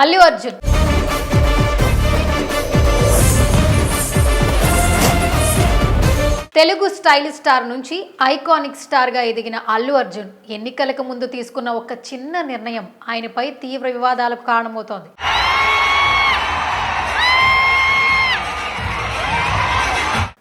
Allu Arjun. Telugu style star నుంచి iconic స్టార్గా ఎదిగిన అల్లు అర్జున్ ఎన్నికలకు ముందు తీసుకున్న ఒక చిన్న నిర్ణయం ఆయనపై తీవ్ర వివాదాలకు కారణమవుతోంది.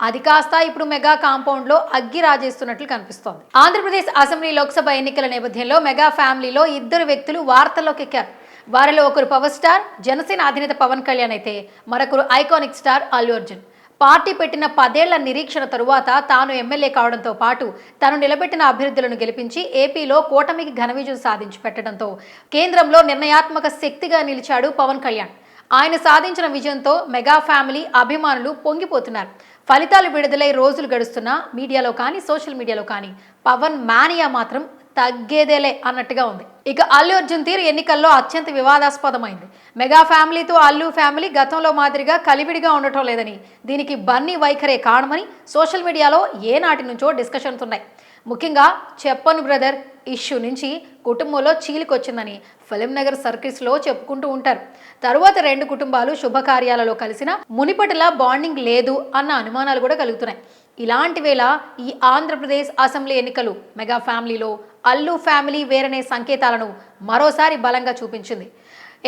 అది కాస్త ఇప్పుడు మెగా కాంపౌండ్లో అగ్గి రాజేస్తున్నట్లు కనిపిస్తోంది. ఆంధ్రప్రదేశ్ అసెంబ్లీ లోక్సభ ఎన్నికల నేపథ్యంలో మెగా ఫ్యామిలీలో ఇద్దరు వ్యక్తులు వార్తల్లోకి ఎక్కారు వారిలో ఒకరు పవర్ స్టార్ జనసేన అధినేత పవన్ కళ్యాణ్ అయితే మరొకరు iconic star Allu Arjun. Party పెట్టిన పదేళ్ళ నిరీక్షణ తరువాత తాను ఎమ్మెల్యే కావడంతో పాటు తాను నిలబెట్టిన అభ్యర్థులను గెలిపించి ఏపీలో కూటమికి ఘన విజయం సాధించి పెట్టడంతో కేంద్రంలో నిర్ణయాత్మక శక్తిగా నిలిచాడు పవన్ కళ్యాణ్. ఆయన సాధించిన విజయంతో మెగా ఫ్యామిలీ అభిమానులు పొంగిపోతున్నారు. ఫలితాలు విడుదలై రోజులు గడుస్తున్నా మీడియాలో కానీ సోషల్ మీడియాలో కానీ పవన్ మానియా మాత్రం తగ్గేదేలే అన్నట్టుగా ఉంది. ఇక అల్లు అర్జున్ తీరు ఎన్నికల్లో అత్యంత వివాదాస్పదమైంది. మెగా ఫ్యామిలీతో అల్లు ఫ్యామిలీ గతంలో మాదిరిగా కలివిడిగా ఉండటం లేదని దీనికి బన్నీ వైఖరే కారణమని సోషల్ మీడియాలో ఏనాటి నుంచో డిస్కషన్స్ ఉన్నాయి. ముఖ్యంగా చెప్పను బ్రదర్ ఇష్యూ నుంచి కుటుంబంలో చీలికొచ్చిందని ఫిలిం నగర్ సర్కిల్స్లో చెప్పుకుంటూ ఉంటారు. తరువాత రెండు కుటుంబాలు శుభకార్యాలలో కలిసిన మునిపటిలా బాండింగ్ లేదు అన్న అనుమానాలు కూడా కలుగుతున్నాయి. ఇలాంటి వేళ ఈ ఆంధ్రప్రదేశ్ అసెంబ్లీ ఎన్నికలు మెగా ఫ్యామిలీలో అల్లు ఫ్యామిలీ వేరనే సంకేతాలను మరోసారి బలంగా చూపించింది.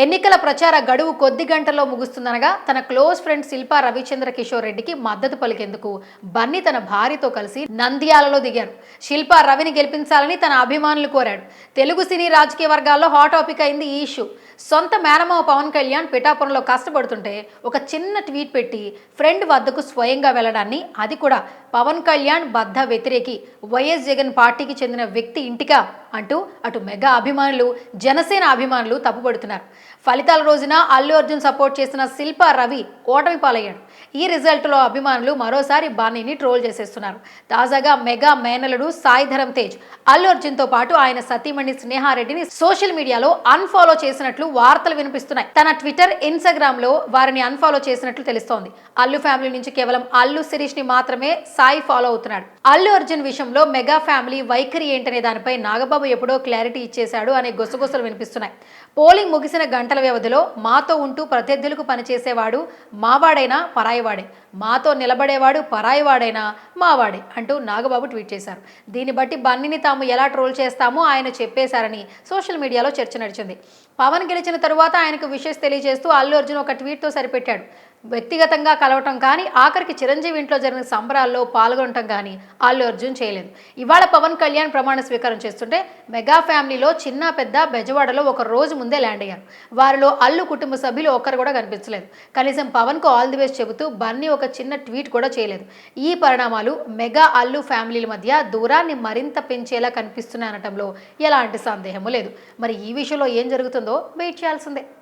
ఎన్నికల ప్రచార గడువు కొద్ది గంటల్లో ముగుస్తుందనగా తన క్లోజ్ ఫ్రెండ్ శిల్పా రవిచంద్ర కిషోర్ రెడ్డికి మద్దతు పలికేందుకు బన్నీ తన భార్యతో కలిసి నంద్యాలలో దిగారు. శిల్పా రవిని గెలిపించాలని తన అభిమానులు కోరాడు తెలుగు సినీ రాజకీయ వర్గాల్లో హాట్ టాపిక్ అయింది ఈ ఇష్యూ. సొంత మేనమావ పవన్ కళ్యాణ్ పిఠాపురంలో కష్టపడుతుంటే ఒక చిన్న ట్వీట్ పెట్టి ఫ్రెండ్ వద్దకు స్వయంగా వెళ్ళడాన్ని అది కూడా పవన్ కళ్యాణ్ బద్ధ వ్యతిరేకి. వైఎస్ జగన్ పార్టీకి చెందిన వ్యక్తి ఇంటికా అంటూ అటు మెగా అభిమానులు జనసేన అభిమానులు తప్పుపడుతున్నారు. ఫలితాల రోజున అల్లు అర్జున్ సపోర్ట్ చేసిన శిల్పా రవి ఓటమి పాలయ్యాడు. ఈ రిజల్ట్లో అభిమానులు మరోసారి బాణీని ట్రోల్ చేసేస్తున్నారు. తాజాగా మెగా మేనలుడు సాయి ధరమ్ తేజ్ అల్లు అర్జున్తో పాటు ఆయన సతీమణి స్నేహారెడ్డిని సోషల్ మీడియాలో అన్ఫాలో చేసినట్లు వార్తలు వినిపిస్తున్నాయి. తన ట్విట్టర్ ఇన్స్టాగ్రామ్లో వారిని అన్ఫాలో చేసినట్లు తెలుస్తోంది. అల్లు ఫ్యామిలీ నుంచి కేవలం అల్లు శిరీష్ని మాత్రమే సాయి ఫాలో అవుతున్నాడు. అల్లు అర్జున్ విషయంలో మెగా ఫ్యామిలీ వైఖరి ఏంటనే దానిపై నాగబాబు ఎప్పుడో క్లారిటీ ఇచ్చేశాడు అనే గుసగుసలు వినిపిస్తున్నాయి. పోలింగ్ ముగిసిన గంటల వ్యవధిలో మాతో ఉంటూ ప్రత్యర్థులకు పనిచేసేవాడు మావాడైనా పరాయివాడే. మాతో నిలబడేవాడు పరాయివాడైనా మావాడే అంటూ నాగబాబు ట్వీట్ చేశారు. దీన్ని బట్టి బన్నీని తాము ఎలా ట్రోల్ చేస్తామో ఆయన చెప్పేశారని సోషల్ మీడియాలో చర్చ నడిచింది. పవన్ గెలిచిన తరువాత ఆయనకు విషెస్ తెలియజేస్తూ అల్లు అర్జున్ ఒక ట్వీట్తో సరిపెట్టాడు. వ్యక్తిగతంగా కలవటం కానీ ఆఖరికి చిరంజీవి ఇంట్లో జరిగిన సంబరాల్లో పాల్గొనటం కానీ అల్లు అర్జున్ చేయలేదు. ఇవాళ పవన్ కళ్యాణ్ ప్రమాణ స్వీకారం చేస్తుంటే మెగా ఫ్యామిలీలో చిన్న పెద్ద బెజవాడలో ఒక రోజు ముందే ల్యాండ్ అయ్యారు. వారిలో అల్లు కుటుంబ సభ్యులు ఒక్కరు కూడా కనిపించలేదు. కనీసం పవన్కు ఆల్ ది బెస్ట్ చెబుతూ బన్నీ ఒక చిన్న ట్వీట్ కూడా చేయలేదు. ఈ పరిణామాలు మెగా అల్లు ఫ్యామిలీల మధ్య దూరాన్ని మరింత పెంచేలా కనిపిస్తున్నాయనటంలో ఎలాంటి సందేహము లేదు. మరి ఈ విషయంలో ఏం జరుగుతుందో వెయిట్ చేయాల్సిందే.